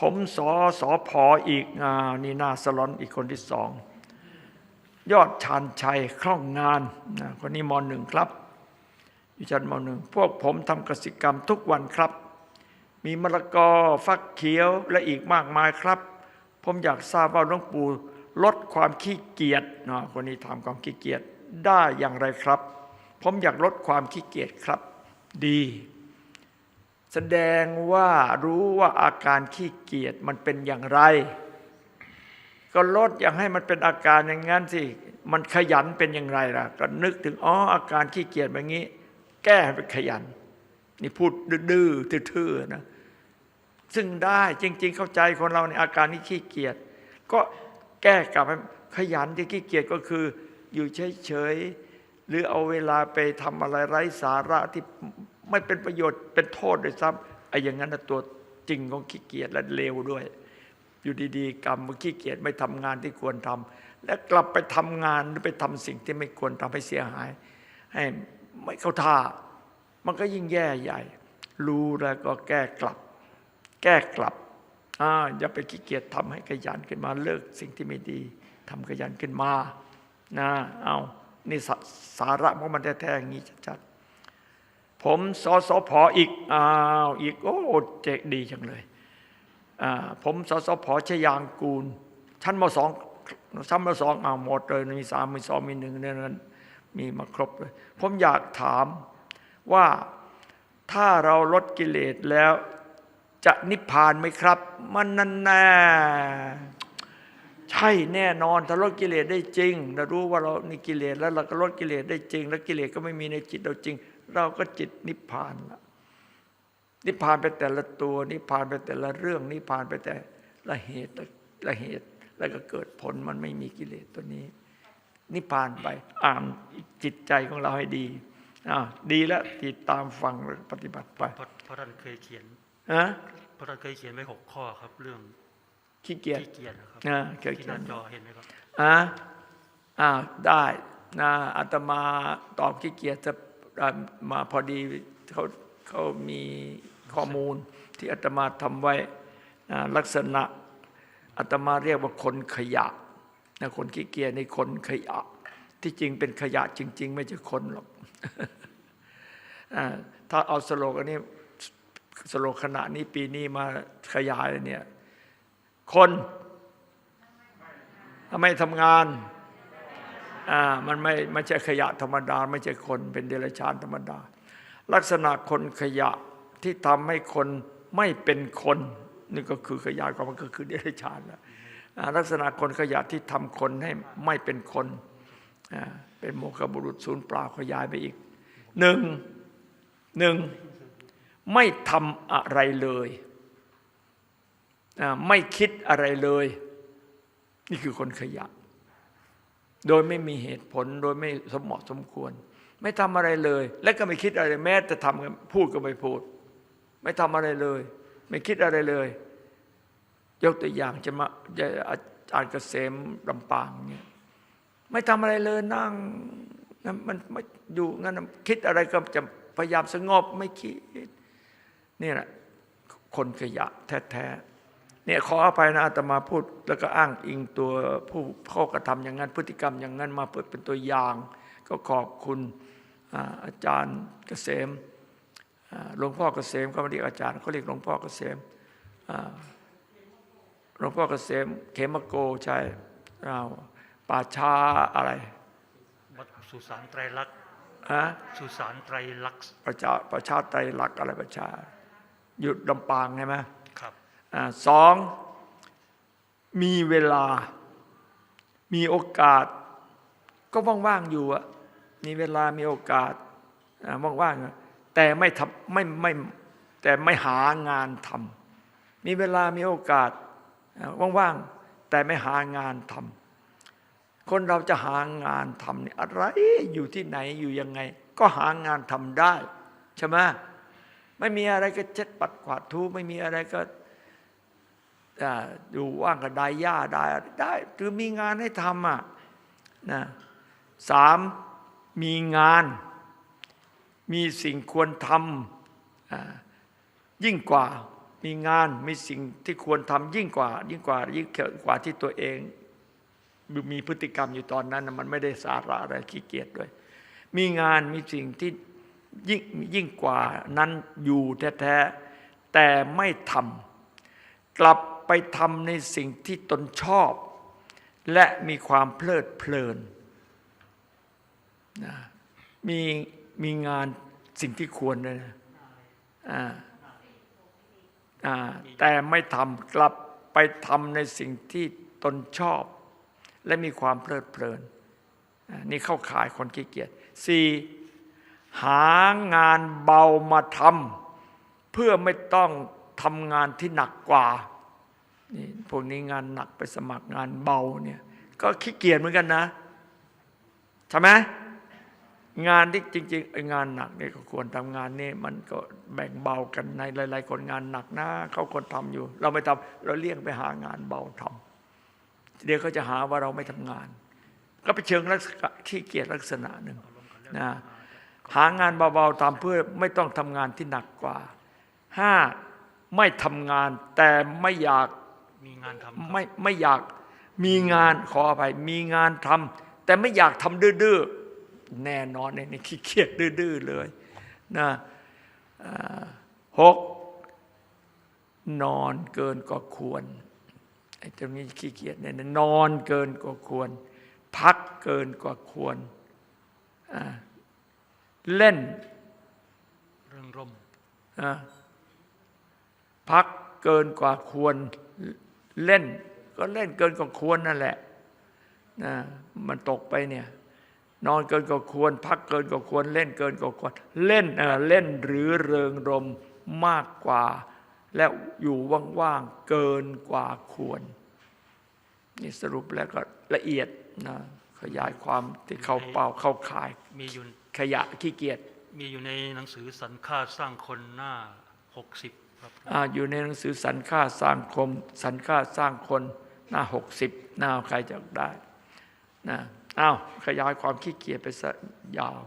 ผมสอสอพออีกอ่านี่หน้าสลอนอีกคนที่สองยอดชานชัยคล่องงานนะคนนี้มหนึ่งครับอยู่ชั้นมหนึ่งพวกผมทำกสิกรรมทุกวันครับ มีมะละกอฟักเขียวและอีกมากมายครับ ผมอยากทราบว่าหลวงปู่ลดความขี้เกียจนะคนนี้ถามความขี้เกียจได้อย่างไรครับ ผมอยากลดความขี้เกียจครับ ดี แสดงว่ารู้ว่าอาการขี้เกียจมันเป็นอย่างไร ก็ลดอย่างให้มันเป็นอาการอย่างนั้นสิมันขยันเป็นอย่างไรล่ะ ก็นึกถึงอ๋ออาการขี้เกียจแบบนี้ แก้ให้เป็นขยัน นี่พูดดื้อทื่อๆนะซึ่งได้จริง ๆ เข้าใจคนเราในอาการนี้ขี้เกียจก็แก้กลับให้ขยันที่ขี้เกียจก็คือ อยู่เฉยๆหรือเอาเวลาไปทำอะไรไร้สาระที่ ไม่เป็นประโยชน์เป็นโทษด้วยซ้ำไอ้อย่างนั้นนะตัวจริงของขี้เกียจและเลวด้วย อยู่ดีๆ กรรมมันขี้เกียจไม่ทำงานที่ควรทำและกลับไปทำงานหรือไปทำสิ่งที่ไม่ควรทำให้เสียหาย ให้ไม่เข้าท่า มันก็ยิ่งแย่ใหญ่ รู้แล้วก็แก้กลับ แก้กลับอ่าอย่าไปขี้เกียจทำให้ขยันขึ้นมาเลิกสิ่งที่ไม่ดีทำขยันขึ้นมานะเอานี่สาสาระของมันแท้ๆอย่างนี้ชัดๆ ผมสสพออีกอ้าวอีกโอ้เจกดีจังเลยผมสสพชยางกูล ชั้นมสองชั้นมสองอ้าวหมดเลยมีสามมีสองมีหนึ่งในนั้นมีมาครบเลย ผมอยากถามว่าถ้าเราลดกิเลสแล้วจะนิพพานไหมครับ มันนั่นแน่ ใช่แน่นอนถ้าลดกิเลสได้จริงเรารู้ว่าเรานี่กิเลสแล้วเราก็ลดกิเลสได้จริง แล้วกิเลสก็ไม่มีในจิตเราจริง เราก็จิตนิพพานละนิพพานไปแต่ละตัวนิพพานไปแต่ละเรื่องนิพพานไปแต่ละเหตุละเหตุ แล้วก็เกิดผลมันไม่มีกิเลสตัวนี้ นิพพานไปอ่านจิตใจของเราให้ดีอ่าดีแล้วติดตามฟังปฏิบัติไปเพราะเพราะท่านเคยเขียนฮะเพราะท่านเคยเขียนไว้หกข้อครับเรื่อง ขี้เกียจขี้เกียจนะครับอ่าเคยที่เขีหยน้านจอเห็นไหมครับอ่าอ่าได้นะอาตมาตอบขี้เกียจจะอ่ามาพอดีเขาเขามีข้อมูลที่อาตมาทำไว้อ่าลักษณะอาตมาเรียกว่าคนขยะนะคนขี้เกียจในคนขยะ ที่จริงเป็นขยะจริง ๆ ไม่ใช่คนหรอกอ่าถ้าเอาสโลกอันนี้สโลกขณะนี้ปีนี้มาขยายเนี่ย คนถ้าไม่ทำงานอ่ามันไม่ไม่ใช่ขยะธรรมดา ไม่ใช่คนเป็นเดรัจฉานธรรมดา ลักษณะคนขยะที่ทำให้คนไม่เป็นคนนี่ก็คือขยะก็มันก็คือเดรัจฉานแล้วลักษณะคนขยะที่ทำคนให้ไม่เป็นคนอ่าเป็นโมฆะบุรุษศูนย์เปล่าขยายไปอีกหนึ่งหนึ่งไม่ทำอะไรเลย ไม่คิดอะไรเลย นี่คือคนขยะ โดยไม่มีเหตุผลโดยไม่สมเหมาะสมควร ไม่ทำอะไรเลย และก็ไม่คิดอะไรแม้จะทำกันพูดก็ไม่พูด ไม่ทำอะไรเลย ไม่คิดอะไรเลย ยกตัวอย่างจะมาจะอาจารย์เกษมลำปางเนี่ยไม่ทำอะไรเลยนั่งนมันไม่อยู่งั้นคิดอะไรก็จะพยายามสงบไม่คิด นี่แหละคนขยะแท้ๆ เนี่ยขออภัยนะอาตมาพูด แล้วก็อ้างอิงตัวผู้ข้อกระทำอย่างนั้นพฤติกรรมอย่างนั้นมาเปิดเป็นตัวอย่าง ก็ขอบคุณอ่าอาจารย์เกษมอ่าหลวงพ่อเกษมเขาไม่เรียกอาจารย์เขาเรียกหลวงพ่อเกษมอ่าหลวงพ่อเกษมเขมโกใช่เราป่าชาอะไรวัดสุสานไตรลักษณ์ฮะสุสานไตรลักษณ์ประชาประชาไตรหลักษณ์อะไรประชาหยุดลำปางใช่ไหมครับ อสองมีเวลา มีโอกาส ก็ว่างๆอยู่อะมีเวลามีโอกาสว่างๆอะแต่ไม่ทำไม่ไม่แต่ไม่หางานทำมีเวลามีโอกาสว่างๆแต่ไม่หางานทำคนเราจะหางานทำเนี่ยอะไรอยู่ที่ไหนอยู่ยังไง ก็หางานทำได้ใช่ไหมไม่มีอะไรก็เช็ดปัดกวาดทูไม่มีอะไรก็ อยู่ว่างก็ได้หญ้าได้ได้คือมีงานให้ทำอะนะสามมีงาน มีสิ่งควรทำอ่ายิ่งกว่ามีงานมีสิ่งที่ควรทำยิ่งกว่า ยิ่งกว่ายิ่งกว่าที่ตัวเองมีพฤติกรรมอยู่ตอนนั้นมันไม่ได้สาระอะไรขี้เกียจด้วย มีงานมีสิ่งที่ยิ่งยิ่งกว่านั้นอยู่แท้ๆแต่ไม่ทำกลับ ไปทำในสิ่งที่ตนชอบ และมีความเพลิดเพลินนะมีมีงานสิ่งที่ควรเลยนะอ่าแต่ไม่ทำกลับไปทำในสิ่งที่ตนชอบ และมีความเพลิดเพลิน นี่เข้าข่ายคนขี้เกียจสี่หางานเบามาทำเพื่อไม่ต้องทำงานที่หนักกว่า นี่พวกนี้งานหนักไปสมัครงานเบาเนี่ยก็ขี้เกียจเหมือนกันนะใช่ไหมงานที่จริงๆงานหนักเนี่ยก็ควรทำงานนี่มันก็แบ่งเบากันในหลาย ๆ คนงานหนักนะเขาคนทำอยู่ เราไม่ทำเราเลี่ยงไปหางานเบาทำเดี๋ยวเขาจะหาว่าเราไม่ทำงาน ก็ไปนเชิงลักษณะขี้เกียจลักษณะหนึ่งนะหางานเบาๆทำเพื่อไม่ต้องทำงานที่หนักกว่าห้าไม่ทำงานแต่ไม่อยาก มีงานทำครับไม่ไม่อยากมีงานขออภัยมีงานทำแต่ไม่อยากทำดื้อๆแน่นอนในนี่ขี้เกียจดื้อๆเลยนะอ่าหกนอนเกินกว่าควรไอ้ตรงนี้ขี้เกียจเนี่ยนะนอนเกินกว่าควรพักเกินกว่าควรอ่าเล่นเรื่องร่มนะพักเกินกว่าควร เล่นก็เล่นเกินกว่าควรนั่นแหละนะมันตกไปเนี่ย นอนเกินกว่าควร พักเกินกว่าควร เล่นเกินกว่าควร เล่นเออเล่นหรือเริงรมมากกว่า และอยู่ว่างๆเกินกว่าควร นี่สรุปแล้วก็ละเอียดนะขยายความที่เข้าเป้าเข้าข่ายมีอยู่ขยะขี้เกียจมีอยู่ในหนังสือสันค่าสร้างคนหน้าหกสิบครับอา อยู่ในหนังสือสรรค่าสร้างคมสรรค่าสร้างคนหน้าหกสิบหน้าใครจะได้นะอ้าวขยายความขี้เกียจไปซะยาว